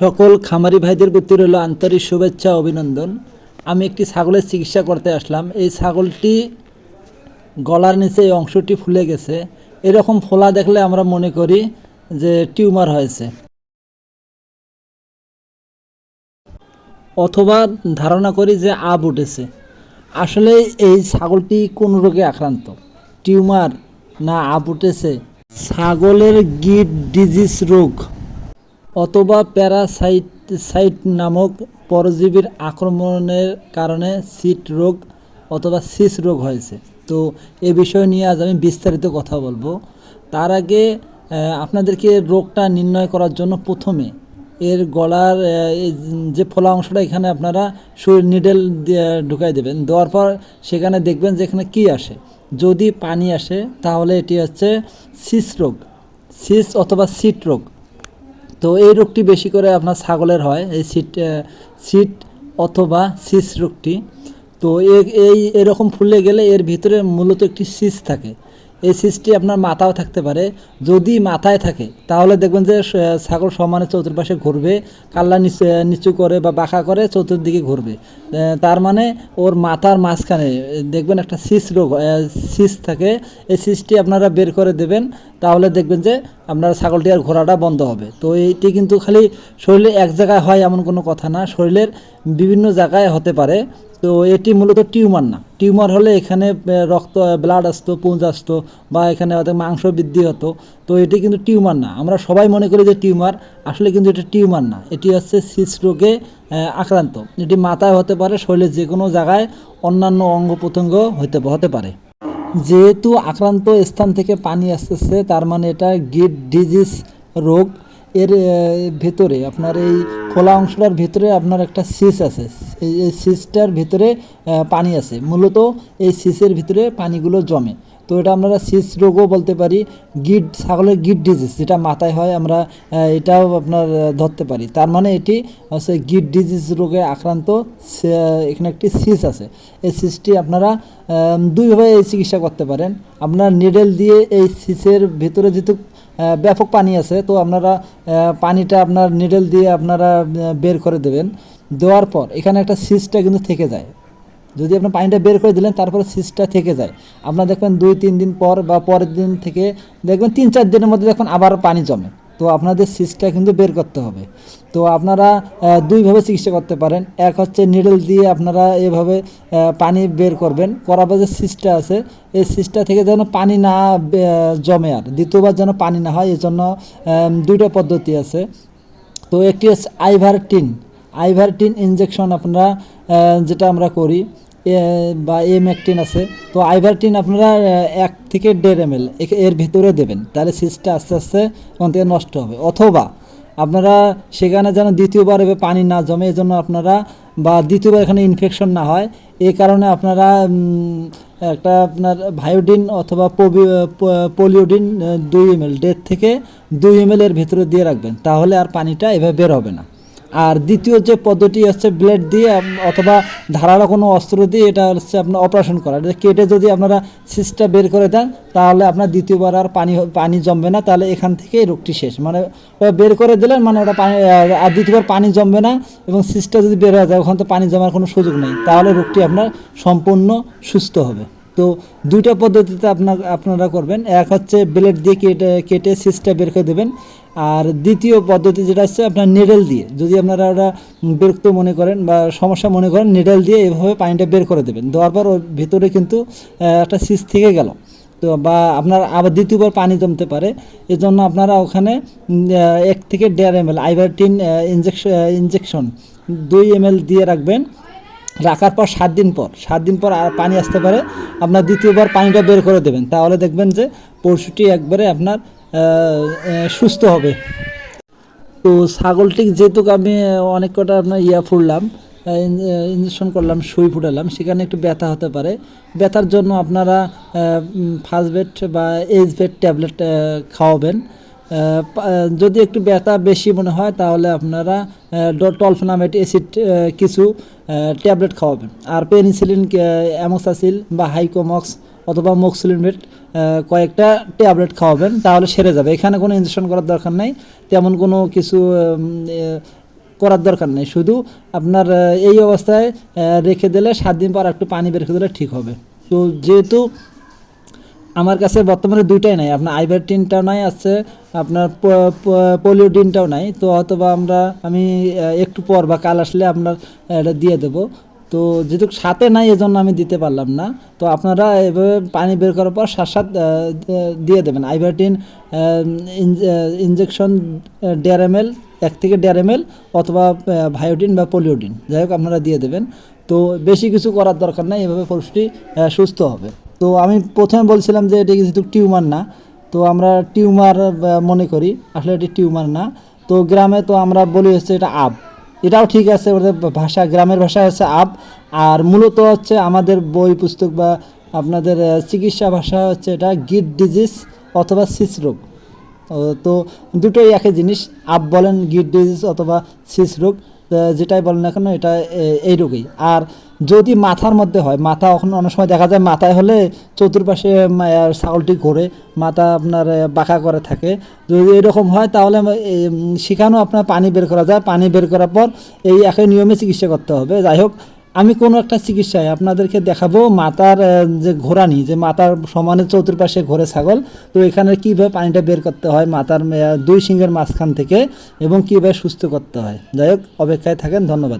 সকল খামারি ভাইদের প্রতি রইল আন্তরিক শুভেচ্ছা, অভিনন্দন। আমি একটি ছাগলের চিকিৎসা করতে আসলাম। এই ছাগলটি গলার নিচে এই অংশটি ফুলে গেছে। এরকম ফোলা দেখলে আমরা মনে করি যে টিউমার হয়েছে। অথবা ধারণা করি যে আব উঠেছে। আসলে এই ছাগলটি কোন রোগে আক্রান্ত? টিউমার না আব উঠেছে? ছাগলের গিট ডিজিজ রোগ। অথবা প্যারাসাইট, সাইট নামক পরজীবীর আক্রমণের কারণে সিট রোগ অথবা সিস রোগ হয়েছে। তো এ বিষয় নিয়ে আজ আমি বিস্তারিত কথা বলব। তার আগে আপনাদেরকে রোগটা নির্ণয় করার জন্য প্রথমে এর গলার যে ফোলা অংশটা এখানে আপনারা সুই নিডেল ঢুকাই দেবেন। দেওয়ার পর সেখানে দেখবেন যে এখানে কী আসে। যদি পানি আসে, তাহলে এটি হচ্ছে সিস রোগ। সিস অথবা সিট রোগ। তো এই রোগটি বেশি করে আপনার ছাগলের হয়, এই সিট সিট অথবা সিস রোগটি। তো এই এরকম ফুলে গেলে এর ভিতরে মূলত একটি সিস থাকে। এই সিসটি আপনার মাথাও থাকতে পারে। যদি মাথায় থাকে, তাহলে দেখবেন যে ছাগল সমানে চতুর্পাশে ঘুরবে, কাল্লা নিচু নিচু করে বা বাঁকা করে চতুর্দিকে ঘুরবে। তার মানে ওর মাথার মাঝখানে, দেখবেন একটা সিস রোগ সিস থাকে। এই সিসটি আপনারা বের করে দেবেন, তাহলে দেখবেন যে, আপনার ছাগলটি আর ঘোরাটা বন্ধ হবে। তো এইটি কিন্তু খালি শরীরে এক জায়গায় হয় এমন কোনো কথা না। শরীরের বিভিন্ন জায়গায় হতে পারে। তো এটি মূলত টিউমার না। টিউমার হলে এখানে রক্ত ব্লাড আসতো পুঁজ আসতো বা এখানে হয়তো মাংস বৃদ্ধি হতো। তো এটি কিন্তু টিউমার না। আমরা সবাই মনে করি যে টিউমার, আসলে কিন্তু এটা টিউমার না। এটি হচ্ছে সিস রোগে আক্রান্ত। এটি মাথায় হতে পারে, শরীরের যে কোনো জায়গায় অন্যান্য অঙ্গ প্রত্যঙ্গ হতে হতে পারে। যেহেতু আক্রান্ত স্থান থেকে পানি আসতেছে, তার মানে এটা গিট ডিজিজ রোগ। এর ভেতরে, আপনার এই খোলা অংশটার ভেতরে আপনার একটা সিস আছে। এই সিসটার ভেতরে পানি আছে। মূলত এই সিসের ভিতরে পানিগুলো জমে। তো এটা আমরা সিস রোগও বলতে পারি, গিট, ছাগলের গিট ডিজিজ যেটা মাথায় হয় আমরা এটাও আপনার ধরতে পারি। তার মানে এটি হচ্ছে গিট ডিজিজ রোগে আক্রান্ত এখানে একটি সিস আছে। এই সিসটি আপনারা দুইভাবে এই চিকিৎসা করতে পারেন। আপনার নিডেল দিয়ে এই সিসের ভেতরে যেহেতু ব্যাপক পানি আছে, তো আপনারা পানিটা আপনার নিডেল দিয়ে আপনারা বের করে দেবেন। দেওয়ার পর এখানে একটা সিসটা কিন্তু থেকে যায়। যদি আপনি পানিটা বের করে দিলেন, তারপরে সিসটা থেকে যায়। আপনার দেখবেন দুই, তিন দিন পর বা পরের দিন থেকে দেখবেন তিন, চার দিনের মধ্যে দেখবেন আবার পানি জমে। তো আপনাদের সিসটা কিন্তু বের করতে হবে। তো আপনারা দুইভাবে চিকিৎসা করতে পারেন। এক হচ্ছে নিডল দিয়ে আপনারা এভাবে পানি বের করবেন। করার পর যে সিসটা আছে, এই সিসটা থেকে যেন পানি না জমে আর। দ্বিতীয়বার যেন পানি না হয় এই জন্য দুইটা পদ্ধতি আছে। তো একটি হচ্ছে আইভারটিন আইভারটিন ইনজেকশন আপনারা যেটা আমরা করি বা এমএকটিন আছে, তো আইভারটিন আপনারা এক থেকে দেড় এম এর ভিতরে দেবেন, তাহলে সিসটা আস্তে আস্তে ওখান থেকে নষ্ট হবে। অথবা আপনারা সেখানে যেন দ্বিতীয়বার এভাবে পানি না জমে এই জন্য আপনারা, বা দ্বিতীয়বার এখানে ইনফেকশন না হয় এই কারণে আপনারা একটা আপনার ভায়োডিন অথবা পবি- পোলিওডিন দুই এম এল দেড় থেকে দুই এম এর ভেতরে দিয়ে রাখবেন, তাহলে আর পানিটা এভাবে বের হবে না। আর দ্বিতীয় যে পদ্ধতি হচ্ছে ব্লেড দিয়ে অথবা ধারালো কোনো অস্ত্র দিয়ে, এটা হচ্ছে আপনার অপারেশন করা। এটা কেটে যদি আপনারা সিসটা বের করে দেন, তাহলে আপনার দ্বিতীয়বার আর পানি পানি জমবে না, তাহলে এখান থেকে রোগটি শেষ। মানে বের করে দিলেন মানে ওটা পানি আর- দ্বিতীয়বার পানি জমবে না, এবং সিসটা যদি বের হয়ে যায়, ওখান তো পানি জমার কোনো সুযোগ নেই, তাহলে রোগটি আপনার সম্পূর্ণ সুস্থ হবে। তো দুইটা পদ্ধতিতে আপনার, আপনারা করবেন। এক হচ্ছে ব্লেড দিয়ে কেটে কেটে সিসটা বের করে দেবেন। আর দ্বিতীয় পদ্ধতি যেটা হচ্ছে আপনার নিডেল দিয়ে। যদি আপনারা ওরা বিরক্ত মনে করেন বা সমস্যা মনে করেন, নেডেল দিয়ে এভাবে পানিটা বের করে দেবেন। দেওয়ার পর ওর ভিতরে কিন্তু একটা সিস থেকে গেল। তো বা আপনার আবার দ্বিতীয়বার পানি জমতে পারে। এজন্য আপনারা ওখানে এক থেকে দেড় এম এল আইভারটিন ইনজেকশন ইঞ্জেকশন দুই এম দিয়ে রাখবেন। রাখার পর সাত দিন পর, সাত দিন পর আর পানি আসতে পারে। আপনার দ্বিতীয়বার পানিটা বের করে দেবেন। তাহলে দেখবেন যে পশুটি একবারে আপনার সুস্থ হবে। তো ছাগলটি যেহেতু আমি অনেক কটা আপনার ইয়া ফুড়লাম ইঞ্জেকশন করলাম, সুই ফুটালাম, সেখানে একটু ব্যথা হতে পারে। ব্যথার জন্য আপনারা ফার্স্ট বেড বা এইচ বেড ট্যাবলেট খাওয়াবেন। যদি একটু ব্যথা বেশি মনে হয়, তাহলে আপনারা টলফেনামেট অ্যাসিড কিছু ট্যাবলেট খাওয়াবেন। আর পেনিসিলিন অ্যামোসাসিল বা হাইকোমক্স অথবা মক্সিলিনমেট কয়েকটা ট্যাবলেট খাওয়াবেন, তাহলে সেরে যাবে। এখানে কোনো ইঞ্জেকশন করার দরকার নেই, তেমন কোনো কিছু করার দরকার নেই। শুধু আপনার এই অবস্থায় রেখে দিলে সাত দিন পর একটু পানি বের করে দিলে ঠিক হবে। তো যেহেতু আমার কাছে বর্তমানে দুইটাই নাই। আপনার আইভারটিনটাও নাই, আছে আপনার পোলিওডিনটাও নাই। তো অথবা আমরা, আমি একটু পর বা কাল আসলে আপনার এটা দিয়ে দেব। তো যেহেতু সাথে নাই, এজন্য আমি দিতে পারলাম না। তো আপনারা এভাবে পানি বের করার পর সাত সাত দিয়ে দেবেন। আইভারটিন ইনজেকশন দেড় এম এক থেকে দেড় এম অথবা ভায়োডিন বা পোলিওডিন যাই হোক, আপনারা দিয়ে দেবেন। তো বেশি কিছু করার দরকার নাই। এভাবে পশুটি সুস্থ হবে। তো আমি প্রথমে বলছিলাম যে এটি যেহেতু টিউমার না। তো আমরা টিউমার মনে করি। আসলে এটি টিউমার না। তো গ্রামে তো আমরা বলি হচ্ছে এটা আব। এটাও ঠিক আছে ওদের ভাষা, গ্রামের ভাষা হচ্ছে আব। আর মূলত হচ্ছে আমাদের বই, পুস্তক বা আপনাদের চিকিৎসা ভাষা হচ্ছে এটা গিট ডিজিজ অথবা সিস রোগ। তো দুটোই একই জিনিস। আপ বলেন গিট ডিজিজ অথবা সিস রোগ। যেটাই বলেন না কেন, এটা এই রোগেই। আর যদি মাথার মধ্যে হয়, মাথা এখন অনেক সময় দেখা যায় মাথায় হলে চতুর্পাশে ছাগলটি ঘোরে, মাথা আপনার বাঁকা করে থাকে। যদি এরকম হয়, তাহলে সেখানেও আপনার পানি বের করা যায়। পানি বের করার পর এই একই নিয়মে চিকিৎসা করতে হবে। যাই হোক আমি কোনো একটা চিকিৎসায় আপনাদেরকে দেখাবো মাতার যে ঘোরানি যে মাতার সমানে চতুর্পাশে ঘোরে ছাগল। তো এখানে কীভাবে পানিটা বের করতে হয় মাতার দুই সিংহের মাঝখান থেকে এবং কীভাবে সুস্থ করতে হয়। যাই হোক, অপেক্ষায় থাকেন, ধন্যবাদ।